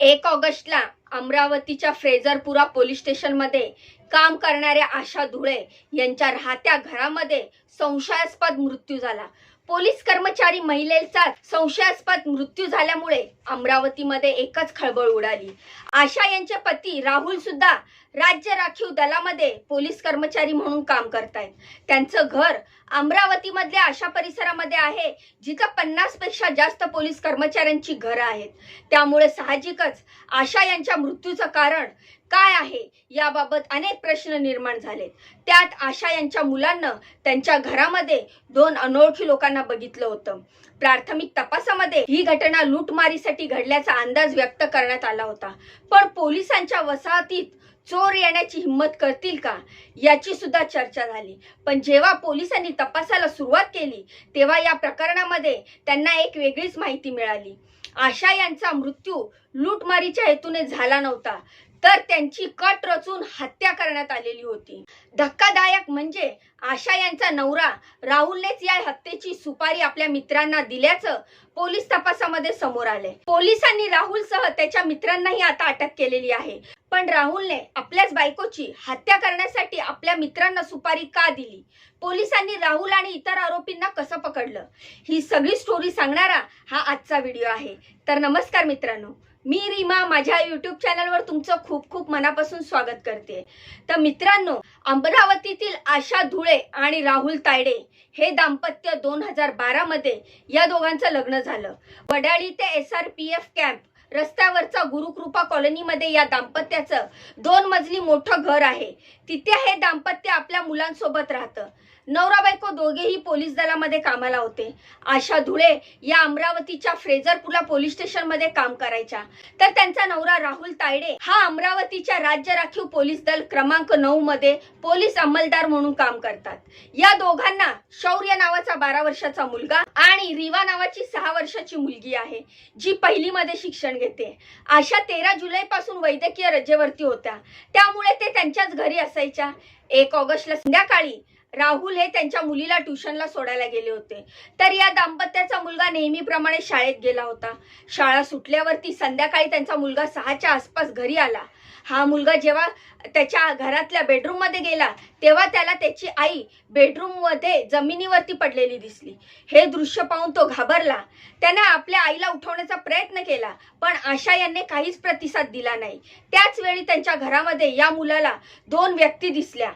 एक ऑगस्टला अमरावतीच्या फ्रेझरपुरा पोलीस स्टेशनमध्ये काम करणाऱ्या आशा धुळे यांच्या राहत्या घरामध्ये संशयास्पद मृत्यू झाला. पोलीस कर्मचारी महिलेचा संशयास्पद मृत्यू झाल्यामुळे अमरावतीमध्ये एकच खळबळ उडाली. आशा यांचे पती राहुल सुद्धा राज्य राखीव दलामध्ये पोलीस कर्मचारी म्हणून काम करतायत. त्यांचं घर अमरावतीमधल्या अशा परिसरामध्ये आहे जिथं पन्नासपेक्षा जास्त पोलीस कर्मचाऱ्यांची घरं आहेत. त्यामुळे साहजिकच आशा यांच्या मृत्यूचं कारण काय आहे? याबाबत अनेक प्रश्न निर्माण झालेत. त्यात आशा यांच्या मुलांना त्यांच्या घरामध्ये दोन अनोळखी लोकांना बघितलं होतं. प्राथमिक तपासामध्ये ही घटना लूटमारीसाठी घडल्याचा अंदाज व्यक्त करण्यात आला होता. पण पोलिसांच्या वसाहतीत चोर येण्याची हिंमत करतील का? याची सुद्धा चर्चा झाली. पण जेव्हा पोलिसांनी तपासाला सुरुवात केली तेव्हा या प्रकरणामध्ये त्यांना एक वेगळीच माहिती मिळाली. आशा यांचा मृत्यू लूटमारीच्या हेतूने झाला नव्हता. तर त्यांची कट रचून हत्या करण्यात आलेली होती. धक्कादायक म्हणजे आशा यांचा नवरा राहुलनेच या हत्येची सुपारी आपल्या मित्रांना दिल्याचं पोलीस तपासामध्ये समोर आले पोलिसांनी राहुलसह त्याच्या मित्रांनाही आता अटक केलेली आहे. पण राहुलने आपल्याच बायकोची हत्या करण्यासाठी आपल्या मित्रांना सुपारी का दिली? पोलिसांनी राहुल आणि इतर आरोपींना कसं पकडलं? ही सगळी स्टोरी सांगणारा हा आजचा व्हिडिओ आहे. तर नमस्कार मित्रांनो. मी रीमा माझ्या युट्यूब चॅनलवर तुमचं खूप खूप मनापासून स्वागत करते. तर मित्रांनो अमरावतीतील आशा धुळे आणि राहुल तायडे हे दाम्पत्य दोन हजार बारा मध्ये या दोघांचं लग्न झालं. वडाळी ते S R P F camp रस्त्यावरचा गुरुकृपा कॉलनीमध्ये या दाम्पत्याचं दोन मजली मोठं घर आहे. तिथे हे दाम्पत्य आपल्या मुलांसोबत राहतं. नवरा बायको दोघेही पोलीस दलामध्ये कामाला होते. आशा धुळे या अमरावतीच्या फ्रेझरपुला पोलीस स्टेशनमध्ये काम करायच्या. तर त्यांचा नवरा राहुल तायडे हा अमरावतीच्या राज्य राखीव पोलीस दल क्रमांक नऊ मध्ये पोलीस अंमलदार म्हणून काम करतात. या दोघांना शौर्य नावाचा बारा वर्षाचा मुलगा आणि रिवा नावाची सहा वर्षाची मुलगी आहे जी पहिली मध्ये शिक्षण घेते. आशा तेरा जुलै पासून वैद्यकीय रजेवरती होत्या. त्यामुळे ते त्यांच्याच घरी असायच्या. एक ऑगस्टला संध्याकाळी राहुल हे त्यांच्या मुलीला ट्युशनला सोडायला गेले होते. तर या दाम्पत्याचा मुलगा नेहमीप्रमाणे शाळेत गेला होता. शाळा सुटल्यावरती संध्याकाळी त्यांचा मुलगा सहाच्या आसपास घरी आला. हा मुलगा जेव्हा त्याच्या घरातल्या बेडरूममध्ये गेला तेव्हा त्याला त्याची आई बेडरूममध्ये जमिनीवरती पडलेली दिसली. हे दृश्य पाहून तो घाबरला. त्याने आपल्या आईला उठवण्याचा प्रयत्न केला पण आशा यांनी काहीच प्रतिसाद दिला नाही. त्याच वेळी त्यांच्या घरामध्ये या मुलाला दोन व्यक्ती दिसल्या.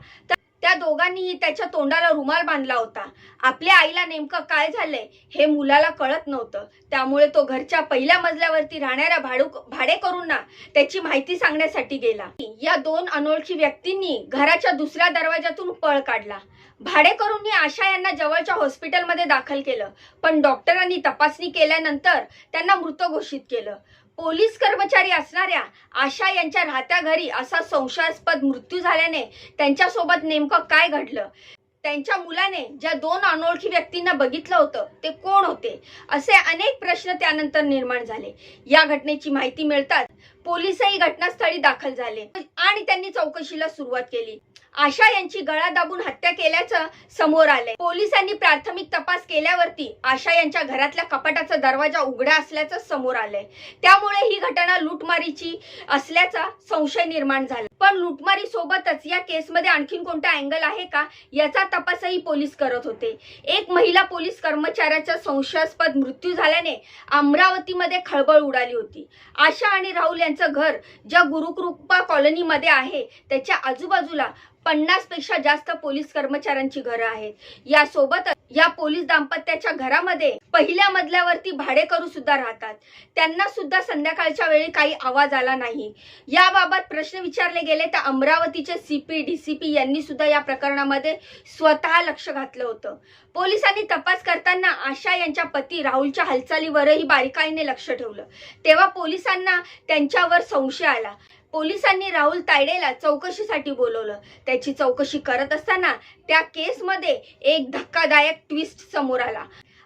त्या दोघांनीही त्याच्या तोंडाला रुमाल बांधला होता. आपल्या आईला नेमकं काय झालंय हे मुलाला कळत नव्हतं. त्यामुळे तो घरच्या पहिल्या मजल्यावरती राहणाऱ्या भाडू भाडेकरूंना त्याची माहिती सांगण्यासाठी गेला. या दोन अनोळखी व्यक्तींनी घराच्या दुसऱ्या दरवाजातून पळ काढला. भाडेकरूंनी आशा यांना जवळच्या हॉस्पिटलमध्ये दाखल केलं पण डॉक्टरांनी तपासणी केल्यानंतर त्यांना मृत घोषित केलं. पोलीस कर्मचारी असणाऱ्या आशा यांच्या राहत्या घरी असा संशयास्पद मृत्यू झाल्याने त्यांच्यासोबत नेमकं काय घडलं? त्यांच्या मुलाने ज्या दोन अनोळखी व्यक्तींना बघितलं होतं ते कोण होते? असे अनेक प्रश्न त्यानंतर निर्माण झाले. या घटनेची माहिती मिळताच पोलीसही घटनास्थळी दाखल झाले आणि त्यांनी चौकशीला सुरुवात केली. आशा यांची गळा दाबून हत्या केल्याचं समोर आलंय. पोलिसांनी प्राथमिक तपास केल्यावरती आशा यांच्या घरातल्या कपाटाचा दरवाजा उघडा असल्याचं समोर आलंय. त्यामुळे ही घटना लूटमारीची असल्याचा संशय निर्माण झाला. पण लुटमारी सोबतच या केसमध्ये आणखीन कोणता अँगल आहे का याचा तपासही पोलीस करत होते. एक महिला पोलीस कर्मचाऱ्याचा संशयास्पद मृत्यू झाल्याने अमरावतीमध्ये खळबळ उडाली होती. आशा आणि राहुल यांचं घर ज्या गुरुकृपा कॉलनीमध्ये आहे त्याच्या आजूबाजूला पन्नासपेक्षा जास्त पोलीस कर्मचाऱ्यांची घरं आहेत. यासोबतच या पोलीस दाम्पत्याच्या घरामध्ये पहिल्या मजल्यावरती भाडेकरू सुद्धा राहतात. त्यांना सुद्धा संध्याकाळच्या वेळी काही आवाज आला नाही. याबाबत प्रश्न विचारले गेले तर अमरावतीचे सीपी डीसीपी यांनी सुद्धा या प्रकरणामध्ये स्वतः लक्ष घातलं होतं. पोलिसांनी तपास करताना आशा यांच्या पती राहुलच्या हालचालीवरही बारीकाईने लक्ष ठेवलं. तेव्हा पोलिसांना त्यांच्यावर संशय आला. पोलिसांनी राहुल तायडेला चौकशीसाठी बोलवलं. त्याची चौकशी करत असताना त्या केसमध्ये एक धक्कादायक ट्विस्ट समोर आला.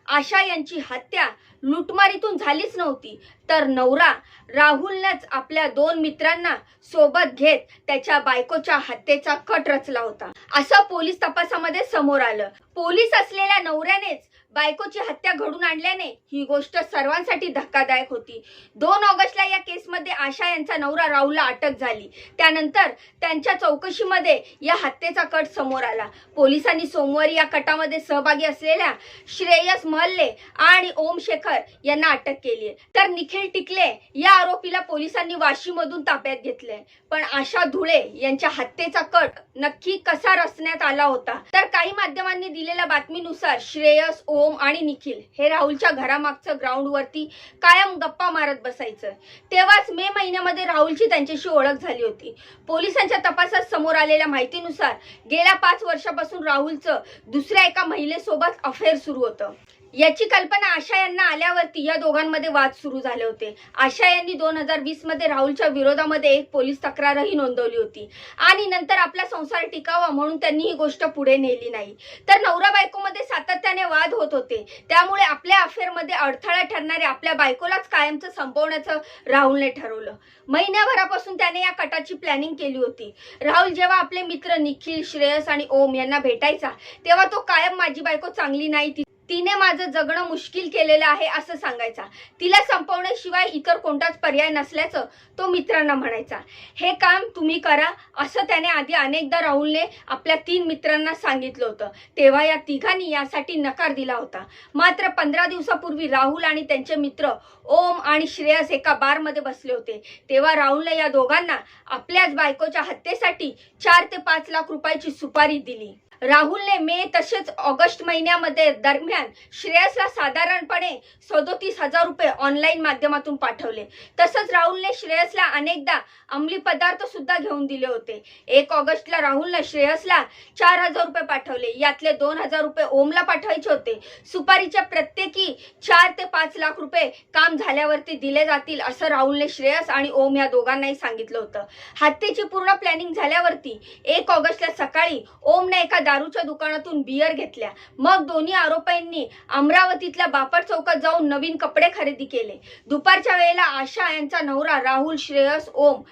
आशा यांची हत्या लुटमारीतून झालीच नव्हती. तर नवरा राहुलनंच आपल्या दोन मित्रांना सोबत घेत त्याच्या बायकोच्या हत्येचा कट रचला होता. असं पोलीस तपासामध्ये समोर आलं. पोलीस असलेल्या नवऱ्यानेच बायकोची हत्या घडून आणल्याने ही गोष्ट सर्वांसाठी धक्कादायक होती. दोन ऑगस्टला या केसमध्ये आशा यांचा नवरा राहुलला अटक झाली. त्यानंतर त्यांच्या चौकशीमध्ये या हत्येचा कट समोर आला. पोलिसांनी सोमवारी या कटामध्ये सहभागी असलेल्या श्रेयस महल्ले आणि ओम शेखर यांना अटक केली. तर निखिल टिकले या आरोपीला पोलिसांनी वाशीमधून ताब्यात घेतले पण आशा धुळे यांच्या हत्येचा कट नक्की कसा रचण्यात आला होता? तर काही माध्यमांनी दिलेल्या बातमीनुसार श्रेयस ओम आणि निखिल हे राहुलच्या घरामागचं ग्राउंड वरती कायम गप्पा मारत बसायचं. तेव्हाच मे महिन्यामध्ये राहुलची त्यांच्याशी ओळख झाली होती. पोलिसांच्या तपासात समोर आलेल्या माहितीनुसार गेल्या पाच वर्षापासून राहुलचं दुसऱ्या एका महिलेसोबत अफेअर सुरू होतं. याची कल्पना आशा यांना आल्यावरती या दोघांमध्ये वाद सुरू झाले होते. आशा यांनी दोन हजार वीसमध्ये राहुलच्या विरोधामध्ये एक पोलीस तक्रारही नोंदवली होती. आणि नंतर आपला संसार टिकावा म्हणून त्यांनी ही गोष्ट पुढे नेली नाही. तर नवरा बायकोमध्ये सातत्याने वाद होत होते. त्यामुळे आपल्या अफेअरमध्ये अडथळा ठरणारे आपल्या बायकोलाच कायमचं संपवण्याचं राहुलने ठरवलं. महिन्याभरापासून त्याने या कटाची प्लॅनिंग केली होती. राहुल जेव्हा आपले मित्र निखिल श्रेयस आणि ओम यांना भेटायचा तेव्हा तो कायम माझी बायको चांगली नाही ती तिने माझं जगणं मुश्किल केलेलं आहे असं सांगायचा. तिला संपवण्याशिवाय इतर कोणताच पर्याय नसल्याचं तो मित्रांना म्हणायचा. हे काम तुम्ही करा असं त्याने आधी अनेकदा राहुलने आपल्या तीन मित्रांना सांगितलं होतं. तेव्हा या तिघांनी यासाठी नकार दिला होता. मात्र पंधरा दिवसापूर्वी राहुल आणि त्यांचे मित्र ओम आणि श्रेयस एका बारमध्ये बसले होते. तेव्हा राहुलने या दोघांना आपल्याच बायकोच्या हत्येसाठी चार ते पाच लाख रुपयाची सुपारी दिली. राहुलने मे तसेच ऑगस्ट महिन्यामध्ये दरम्यान श्रेयसला साधारणपणे सदोतीस हजार रुपये ऑनलाईन माध्यमातून पाठवले. तसंच राहुलने श्रेयसला अनेकदा अंमली पदार्थ सुद्धा घेऊन दिले होते. एक ऑगस्टला राहुलने श्रेयसला चार हजार रुपये पाठवले. यातले दोन हजार रुपये ओमला पाठवायचे होते. सुपारीच्या प्रत्येकी चार ते पाच लाख रुपये काम झाल्यावरती दिले जातील असं राहुलने श्रेयस आणि ओम या दोघांनाही सांगितलं होतं. हत्येची पूर्ण प्लॅनिंग झाल्यावरती एक ऑगस्टला सकाळी ओमने एका दारूच्या दुकानातून बियर घेतल्या. मग दोन्ही आरोपींनी अमरावतीतल्या बापट चौकात जाऊन नवीन कपडे खरेदी केले. दुपारच्या वेळेला आशा यांचा नवरा राहुल श्रेयस ओम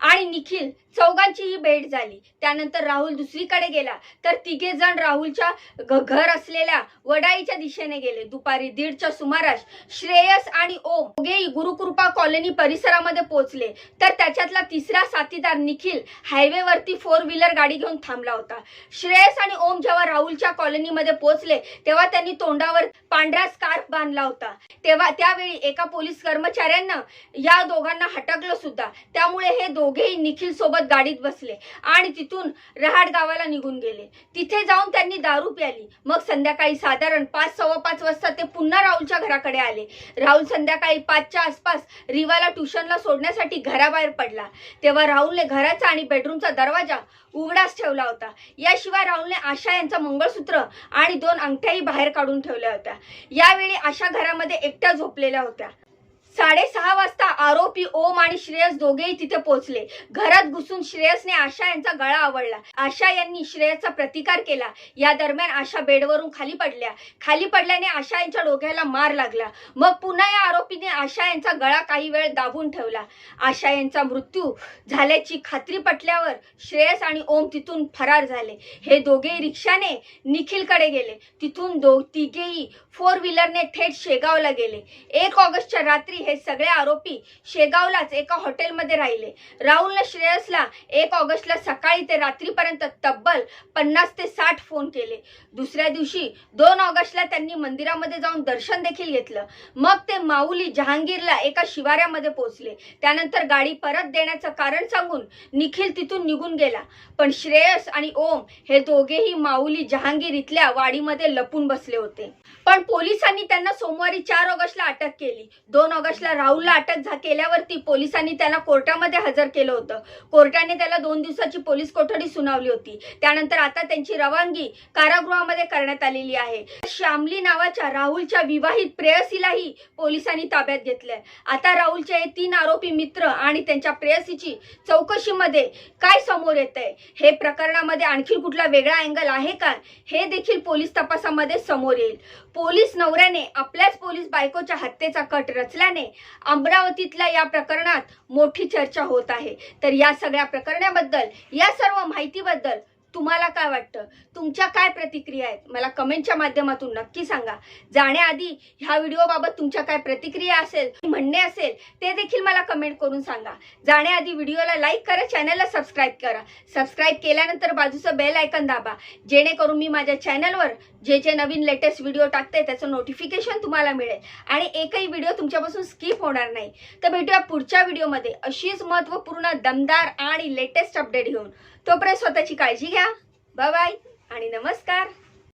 आणि निखिल चौघांचीही भेट झाली. त्यानंतर राहुल दुसरीकडे गेला. तर तिघे जण राहुलच्या घर असलेल्या वडाईच्या दिशेने गेले. दुपारी दीडच्या सुमारास श्रेयस आणि ओम दोघेही गुरुकृपा कॉलनी परिसरामध्ये पोहोचले. तर त्याच्यातला तिसरा साथीदार निखिल हायवेवरती फोर व्हीलर गाडी घेऊन थांबला होता. श्रेयस आणि ओम जेव्हा राहुलच्या कॉलनीमध्ये पोहोचले तेव्हा त्यांनी तोंडावर पांढरा स्कार्फ बांधला होता. तेव्हा त्यावेळी एका पोलीस कर्मचाऱ्यांना या दोघांना हटकलं सुद्धा. त्यामुळे हे दोघेही निखिल सोबत गाडीत बसले आणि तिथून रहाड गावाला निघून गेले. तिथे जाऊन त्यांनी दारू प्याली. मग संध्याकाळी साधारण पाच सव्वा पाच वाजता ते पुन्हा राहुलच्या घराकडे आले. राहुल संध्याकाळी पाचच्या आसपास रिवाला ट्युशनला सोडण्यासाठी घराबाहेर पडला. तेव्हा राहुलने घराचा आणि बेडरूमचा दरवाजा उघडाच ठेवला होता. याशिवाय राहुलने आशा यांचा मंगळसूत्र आणि दोन अंगठ्याही बाहेर काढून ठेवल्या होत्या. यावेळी आशा घरामध्ये एकट्या झोपलेल्या होत्या. साडेसहा वाजता आरोपी ओम आणि श्रेयस दोघेही तिथे पोहोचले. घरात घुसून श्रेयसने आशा यांचा गळा आवडला. आशा यांनी श्रेयसचा प्रतिकार केला. या दरम्यान आशा बेडवरून खाली पडल्या. खाली पडल्याने आशा यांच्या डोक्याला मार लागला. मग पुन्हा या आरोपीने आशा यांचा गळा काही वेळ दाबून ठेवला. आशा यांचा मृत्यू झाल्याची खात्री पटल्यावर श्रेयस आणि ओम तिथून फरार झाले. हे दोघेही रिक्षाने निखिलकडे गेले. तिथून दो तिघेही फोर व्हीलरने थेट शेगावला गेले. एक ऑगस्टच्या रात्री हे सगळे आरोपी शेगावलाच एका हॉटेलमध्ये राहिले. राहुलने श्रेयसला एक ऑगस्टला सकाळी ते रात्रीपर्यंत तब्बल पन्नास ते साठ फोन केले. दुसऱ्या दिवशी दोन ऑगस्टला त्यांनी मंदिरामध्ये जाऊन दर्शन देखील घेतलं. मग ते माऊली जहांगीरला एका शिवाऱ्यामध्ये पोहोचले. त्यानंतर गाडी परत देण्याचं कारण सांगून निखिल तिथून निघून गेला. पण श्रेयस आणि ओम हे दोघेही माऊली जहांगीर इथल्या वाडीमध्ये लपून बसले होते. पण पोलिसांनी त्यांना सोमवारी चार ऑगस्टला अटक केली. दोन ऑगस्ट मार्चला राहुलला अटक झा केल्यावरती पोलिसांनी त्याला कोर्टामध्ये हजर केलं होतं. कोर्टाने त्याला दोन दिवसाची पोलीस कोठडी सुनावली होती. त्यानंतर आता त्यांची रवानगी कारागृहामध्ये करण्यात आलेली आहे. श्यामली नावाच्या राहुलच्या विवाहित प्रेयसीलाही पोलिसांनी ताब्यात घेतलंय. आता राहुलचे हे तीन आरोपी मित्र आणि त्यांच्या प्रेयसीची चौकशीमध्ये काय समोर येत आहे हे प्रकरणामध्ये आणखी कुठला वेगळा अँगल आहे का? हे देखील पोलीस तपासामध्ये समोर येईल. पोलीस नवऱ्याने आपल्याच पोलीस बायकोच्या हत्येचा कट रचल्याने अमरावतीतल्या या प्रकरणात मोठी चर्चा होत आहे. तर या सगळ्या प्रकरणाबद्दल या सर्व माहितीबद्दल तुम्हाला काय वाटतं? तुमच्या काय प्रतिक्रिया आहेत? मला कमेंटच्या माध्यमातून नक्की सांगा. जाण्याआधी ह्या व्हिडिओबाबत तुमच्या काय प्रतिक्रिया असेल म्हणणे असेल ते देखील मला कमेंट करून सांगा. जाण्याआधी व्हिडिओला लाईक करा चॅनलला सबस्क्राईब करा. सबस्क्राईब केल्यानंतर बाजूचं बेल आयकन दाबा. जेणेकरून मी माझ्या चॅनलवर जे जे नवीन लेटेस्ट व्हिडिओ टाकते त्याचं नोटिफिकेशन तुम्हाला मिळेल. आणि एकही व्हिडिओ तुमच्यापासून स्किप होणार नाही. तर भेटूया पुढच्या व्हिडिओमध्ये. अशीच महत्त्वपूर्ण दमदार आणि लेटेस्ट अपडेट घेऊन. तोपर्यंत स्वतःची काळजी घ्या. बाय बाय आणि नमस्कार.